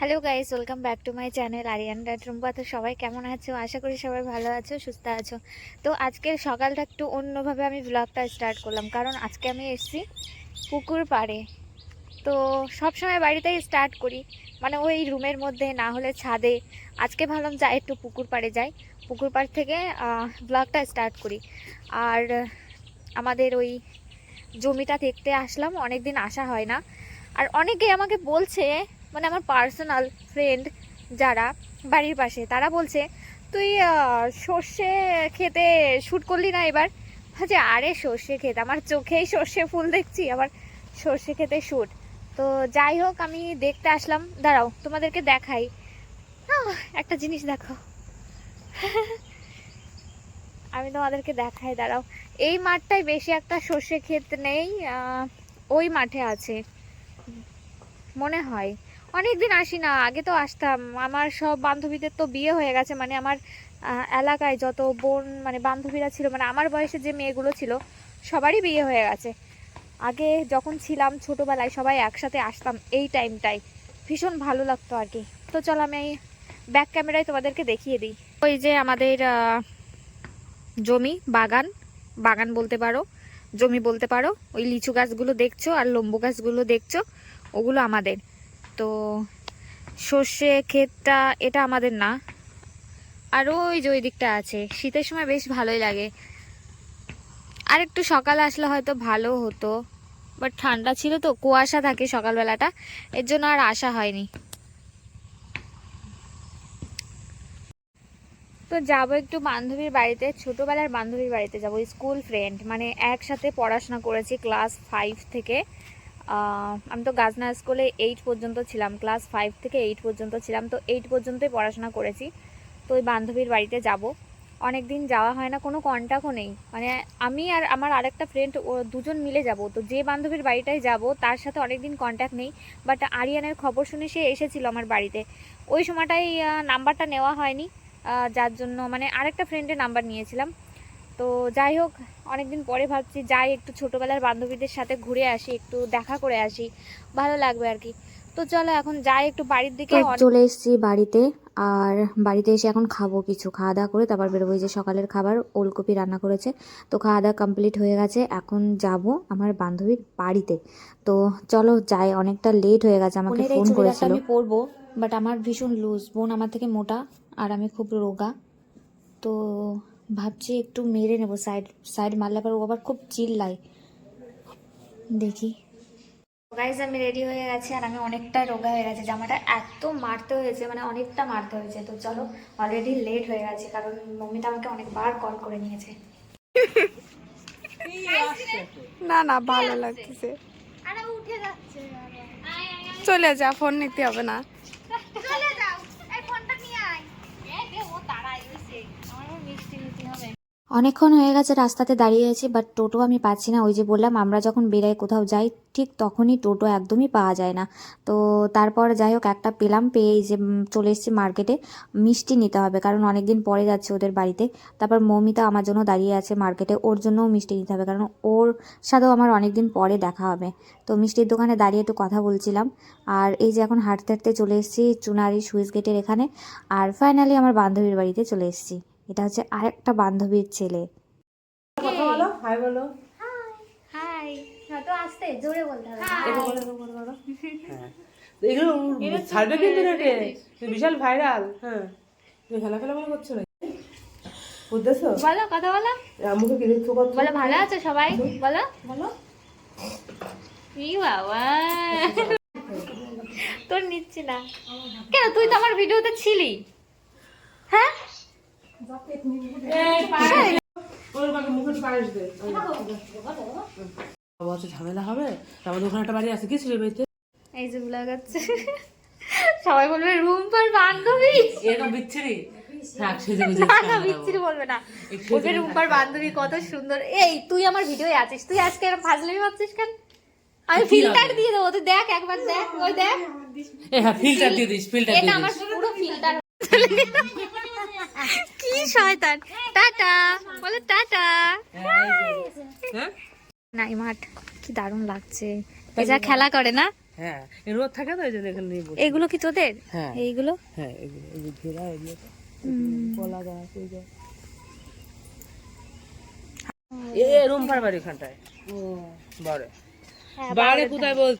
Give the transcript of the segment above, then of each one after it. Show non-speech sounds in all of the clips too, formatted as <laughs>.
Hello guys welcome back to my channel Aryan ড্যাট রুম্পা তো সবাই কেমন আছো? আশা করি সবাই ভালো আছো, সুস্থ আছো। তো আজকের সকালটা একটু অন্যভাবে আমি ব্লগটা স্টার্ট করলাম। কারণ আজকে আমি এসেছি পুকুর পাড়ে। তো সব সময় বাড়িতেই স্টার্ট করি। মানে ওই রুমের মধ্যে, না হলে ছাদে। আজকে ভাবলাম যাই একটু পুকুর পাড়ে যাই। পুকুর পাড় থেকে ব্লগটা স্টার্ট করি। আর আমাদের ওই জমিটা দেখতে আসলাম। অনেক দিন আসা হয় না। আর অনেকে আমাকে বলছে মানে আমার পার্সোনাল ফ্রেন্ড যারা বাড়ির পাশে, তারা বলছে, তুই সর্ষে খেতে শ্যুট করলি না এবার? যে আরে সর্ষে খেতে, আমার চোখেই সর্ষে ফুল দেখছি, আবার সর্ষে খেতে শ্যুট তো যাই হোক, আমি দেখতে আসলাম। দাঁড়াও, তোমাদেরকে দেখাই। একটা জিনিস দেখো। আমি তোমাদেরকে দেখাই, দাঁড়াও। এই মাঠটায় বেশি একটা সর্ষে ক্ষেত নেই ওই মাঠে আছে। মনে হয়। অনেক দিন আসি না, আগে তো আসতাম। আমার সব বান্ধবীদের তো বিয়ে হয়ে গেছে মানে আমার এলাকায় যত বোন মানে বান্ধবীরা ছিল মানে আমার বয়সে যে মেয়েগুলো ছিল, সবারই বিয়ে হয়ে গেছে। আগে যখন ছিলাম ছোটোবেলায় সবাই একসাথে আসতাম এই টাইমটাই ভীষণ ভালো লাগতো আর কি। তো চলো আমি ব্যাক ক্যামেরায় তোমাদেরকে দেখিয়ে দিই। ওই যে আমাদের জমি, বাগান বাগান বলতে পারো, জমি বলতে পারো, ওই লিচু গাছগুলো দেখছ আর লম্বু গাছগুলো দেখছ, ওগুলো আমাদের। তো সর্ষে, ক্ষেতটা, এটা আমাদের না। আর ওই যে ওই দিকটা আছে। শীতের সময় বেশ ভালোই লাগে। আর একটু সকালে আসলে হয়তো ভালো হতো। বাট ঠান্ডা ছিল তো, কুয়াশা থাকে সকালবেলাটা। এর জন্য আর আসা হয়নি। তো যাব একটু বান্ধবীর বাড়িতে, ছোটোবেলার বান্ধবীর বাড়িতে যাব। স্কুল ফ্রেন্ড মানে একসাথে পড়াশোনা করেছি ক্লাস ফাইভ থেকে। আমি তো গাজনা স্কুলে এইট পর্যন্ত ছিলাম ক্লাস ফাইভ থেকে এইট পর্যন্ত ছিলাম, তো এইট পর্যন্তই পড়াশোনা করেছি। তো ওই বান্ধবীর বাড়িতে যাব। অনেক দিন যাওয়া হয় না, কোনো কন্ট্যাক্টও নেই। মানে আমি আর আমার আরেকটা ফ্রেন্ড ও দুজন মিলে যাব। তো যে বান্ধবীর বাড়িটায় যাব, তার সাথে অনেক দিন কন্ট্যাক্ট নেই বাট আরিয়ানের খবর শুনে সে এসেছিল আমার বাড়িতে। ওই সময়টাই নাম্বারটা নেওয়া হয়নি। যার জন্য মানে আরেকটা ফ্রেন্ডের নাম্বার নিয়েছিলাম। তো যাই হোক অনেকদিন পরে ভাবছি যাই একটু ছোটোবেলার বান্ধবীদের সাথে ঘুরে আসি একটু দেখা করে আসি। ভালো লাগবে আর কি। তো চলো এখন যাই একটু বাড়ির দিকে। চলে এসেছি বাড়িতে আর বাড়িতে এসে এখন খাব কিছু। খাওয়া দাওয়া করে তারপর বেরোবো যে সকালের খাবার ওলকপি রান্না করেছে। তো খাওয়া দাওয়া কমপ্লিট হয়ে গেছে এখন যাব আমার বান্ধবীর বাড়িতে। তো চলো যাই অনেকটা লেট হয়ে গেছে আমাকে ফোন করেছিল। আমি পরবো বাট আমার ভীষণ লুজ বোন আমার থেকে মোটা আর আমি খুব রোগা। তো ভাবছি একটু মেরে নেব সাইড সাইড মারলে পর ও আবার খুব চিল্লায়। দেখি। গাইজ আমি রেডি হয়ে গেছি আর আমি অনেকটা রোগা হয়ে গেছে। জামাটা এত মারতে হয়েছে মানে অনেকটা মারতে হয়েছে। তো চলো অলরেডি লেট হয়ে গেছে কারণ মম্মিটা আমাকে অনেকবার কল করে নিয়েছে। না না ভালো লাগতেছে। চলে যা ফোন নিতে হবে না। অনেকক্ষণ হয়ে গেছে রাস্তাতে দাঁড়িয়ে আছি বাট টোটো আমি পাচ্ছি না। ওই যে বললাম, আমরা যখন বেরাই কোথাও যাই, ঠিক তখনই টোটো একদমই পাওয়া যায় না। তো তারপর যাই হোক, একটা পেলাম, পেয়ে যে চলে এসেছি মার্কেটে। মিষ্টি নিতে হবে, কারণ অনেক দিন পরে যাচ্ছে ওদের বাড়িতে। তারপর মৌমিতা আমার জন্য দাঁড়িয়ে আছে মার্কেটে, ওর জন্যও মিষ্টি নিতে হবে, কারণ ওর সাথেও আমার অনেক দিন পরে দেখা হবে। তো মিষ্টির দোকানে দাঁড়িয়ে একটু কথা বলছিলাম। আর এই যে এখন হাঁটতে হাঁটতে চলে এসেছি চুনারি সুইচ গেটের এখানে। আর ফাইনালি আমার বান্ধবীর বাড়িতে চলে এসেছি। এটা হচ্ছে আরেকটা বান্ধবীর ছেলে। কথা বলো হাই বলো। হাই তো আসতে জোরে বলতে হবে। এটা বলো এটা বলো, বলো। হ্যাঁ। তো এগুলো ছাড়বে কিন্তু নেটে বিশাল ভাইরাল হ্যাঁ। তুমি খেলা খেলা করছ না বুঝতেছো? বলো কথা বলো। আমাকে কি দেখছ কত বলো ভালো আছো সবাই? বলো। বলো। ই বাবা। <laughs> তোর নিচ্ছি না। কেন তুই তো আমার ভিডিওতে ছিলি। হ্যাঁ ওর কাকে মুখে পায়েস দে বাবা হচ্ছে ঝামেলা হবে আমাদের ওখানে একটা বাড়ি আছে। কি ছিল বাড়িতে এই যে ব্লগ সবাই বলবে রুম পর বান্ধবী। এরকম বিচ্ছিরি বলবে না। রুম্পার বান্ধবী কত সুন্দর। এই তুই আমার ভিডিওয়ে আছিস। তুই আজকে এরকম ফাজলামি ভাবছিস কেন? আমি ফিল্টার দিয়ে দেবো। তুই দেখ একবার দেখ ওই দেখ। হ্যাঁ ফিল্টার দিয়ে দিস ফিল্টার এটা আমার পুরো ফিল্টার কি শয়তান? টাটা। বলে টাটা। হ্যাঁ নাই মাঠ কি দারুণ লাগছে। যা খেলা করে না? হ্যাঁ রোদ থাকে তো এখানে এগুলো কি তোদের? হ্যাঁ। এইগুলো? হ্যাঁ এগুলো এই যে ঘেরা এগুলো। কলা গাছ এই যে। এ রুম্পার বাড়ি ওখানটায়। বাড়ি কোথায় বল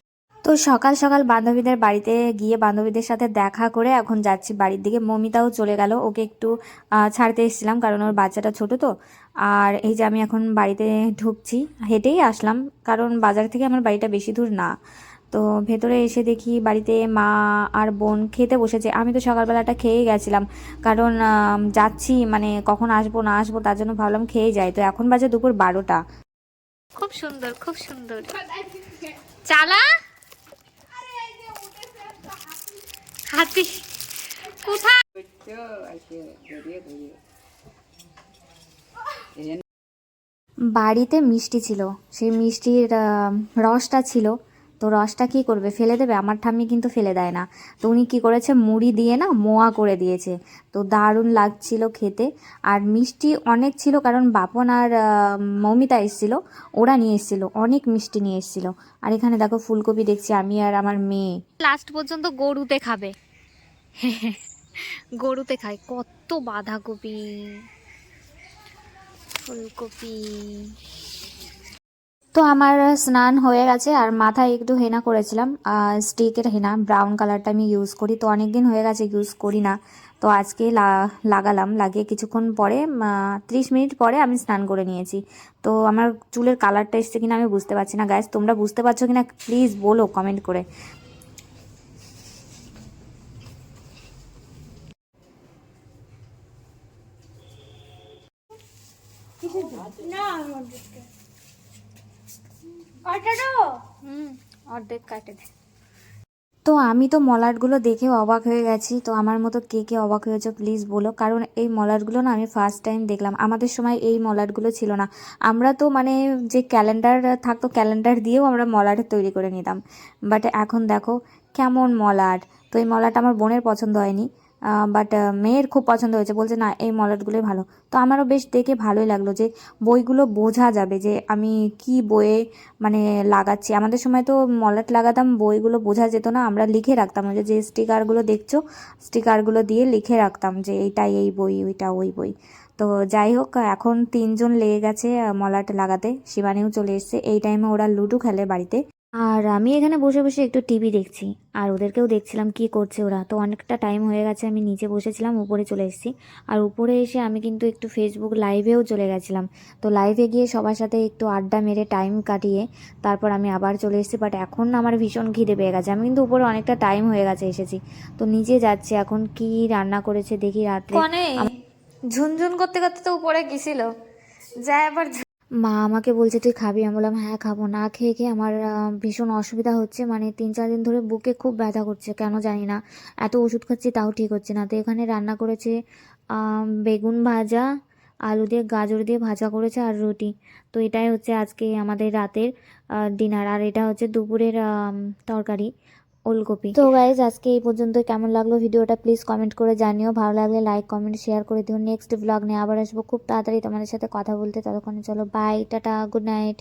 তো সকাল সকাল বান্ধবীদের বাড়িতে গিয়ে বান্ধবীদের সাথে দেখা করে এখন যাচ্ছি বাড়ির দিকে। মমিতাও চলে গেল। ওকে একটু ছাড়তে এসেছিলাম কারণ ওর বাচ্চাটা ছোট তো। আর এই যে আমি এখন বাড়িতে ঢুকছি, হেঁটেই আসলাম কারণ বাজার থেকে আমার বাড়িটা বেশি দূর না। তো ভেতরে এসে দেখি বাড়িতে মা আর বোন খেতে বসেছে। আমি তো সকালবেলাটা খেয়েই গেছিলাম কারণ যাচ্ছি মানে কখন আসব না আসব তার জন্য ভাবলাম খেয়ে যাই। তো এখন বাজে দুপুর বারোটা। খুব সুন্দর খুব সুন্দর। চালা? হাতি। বাড়িতে মিষ্টি ছিল। সেই মিষ্টির রসটা ছিল। তো রসটা কি করবে? ফেলে দেবে? আমার ঠাম্মি কিন্তু ফেলে দেয় না। তো উনি কী করেছে? মুড়ি দিয়ে না মোয়া করে দিয়েছে। তো দারুণ লাগছিল খেতে। আর মিষ্টি অনেক ছিল, কারণ বাপন আর মৌমিতা এসেছিল। ওরা নিয়ে এসেছিল। অনেক মিষ্টি নিয়ে এসেছিল। আর এখানে দেখো ফুলকপি দেখছি আমি আর আমার মেয়ে। লাস্ট পর্যন্ত গরুতে খাবে। <laughs> গরুতে খায়। কত বাঁধাকপি, ফুলকপি। তো আমার স্নান হয়ে গেছে আর মাথায় একটু হেনা করেছিলাম। স্টিকের হেনা ব্রাউন কালারটা আমি ইউজ করি। তো অনেক দিন হয়ে গেছে ইউজ করি না। তো আজকে লাগালাম, লাগিয়ে কিছুক্ষণ পরে ত্রিশ মিনিট পরে আমি স্নান করে নিয়েছি। তো আমার চুলের কালারটা এসছে কিনা আমি বুঝতে পারছি না। গ্যাস তোমরা বুঝতে পারছ কিনা? প্লিজ বলো কমেন্ট করে। তো আমি তো মলাটগুলো দেখে অবাক হয়ে গেছি। তো আমার মতো কে কে অবাক হয়েছে প্লিজ বলো। কারণ এই মলাটগুলো না আমি ফার্স্ট টাইম দেখলাম। আমাদের সময় এই মলাটগুলো ছিল না। আমরা তো মানে যে ক্যালেন্ডার থাকতো ক্যালেন্ডার দিয়েও আমরা মলাট তৈরি করে নিতাম। বাট এখন দেখো, কেমন মলাট। তো এই মলাট আমার বোনের পছন্দ হয়নি। বাট মেয়ের খুব পছন্দ হয়েছে। বলছে, না, এই মলাটগুলোই ভালো। তো আমারও বেশ দেখে ভালোই লাগল যে বইগুলো বোঝা যাবে যে আমি কি বইয়ে মানে লাগাচ্ছি। আমাদের সময় তো মলাট লাগাতাম, বইগুলো বোঝা যেত না। আমরা লিখে রাখতাম। ওই যে স্টিকারগুলো দেখছ, স্টিকারগুলো দিয়ে লিখে রাখতাম যে এইটা এই বই, ওইটা ওই বই। তো যাই হোক, এখন তিনজন লেগে গেছে মলাট লাগাতে। শিবানীও চলে এসছে। এই টাইমে ওরা লুডো খেলে বাড়িতে। আর আমি এখানে বসে বসে একটু টিভি দেখছি। আর ওদেরকেও দেখছিলাম কি করছে ওরা। তো অনেকটা টাইম হয়ে গেছে, আমি নিচে বসেছিলাম, উপরে চলে এসেছি। আর উপরে এসে আমি কিন্তু একটু ফেসবুক লাইভেও চলে গেছিলাম। তো লাইভে গিয়ে সবার সাথে একটু আড্ডা মেরে টাইম কাটিয়ে তারপর আমি আবার চলে এসেছি। বাট এখন আমার ভীষণ খিদে পেয়ে গেছে। আমি কিন্তু উপরে অনেকটা টাইম হয়ে গেছে এসেছি। তো নিচে যাচ্ছি এখন, কি রান্না করেছে দেখি রাত্রে। ঝুনঝুন করতে করতে তো উপরে গেছিল। যায় আবার মা আমাকে বলছে, তুই খাবি? আমি বললাম হ্যাঁ খাব। না খেয়ে খেয়ে আমার ভীষণ অসুবিধা হচ্ছে। মানে তিন চার দিন ধরে বুকে খুব ব্যথা করছে, কেন জানি না। এত ওষুধ খাচ্ছি, তাও ঠিক হচ্ছে না। তো এখানে রান্না করেছে বেগুন ভাজা, আলু দিয়ে গাজর দিয়ে ভাজা করেছে আর রুটি। তো এটাই হচ্ছে আজকে আমাদের রাতের ডিনার। আর এটা হচ্ছে দুপুরের তরকারি। ওলকপি। তো গাইজ আজকে এই পর্যন্ত কেমন লাগল ভিডিওটা প্লিজ কমেন্ট করে জানিও। ভালো লাগলে লাইক কমেন্ট শেয়ার করে দিও। নেক্সট ব্লগ নিয়ে আবার আসব। খুব তাড়াতাড়ি তোমাদের সাথে কথা বলতে। ততক্ষণে চলো বাই টাটা গুড নাইট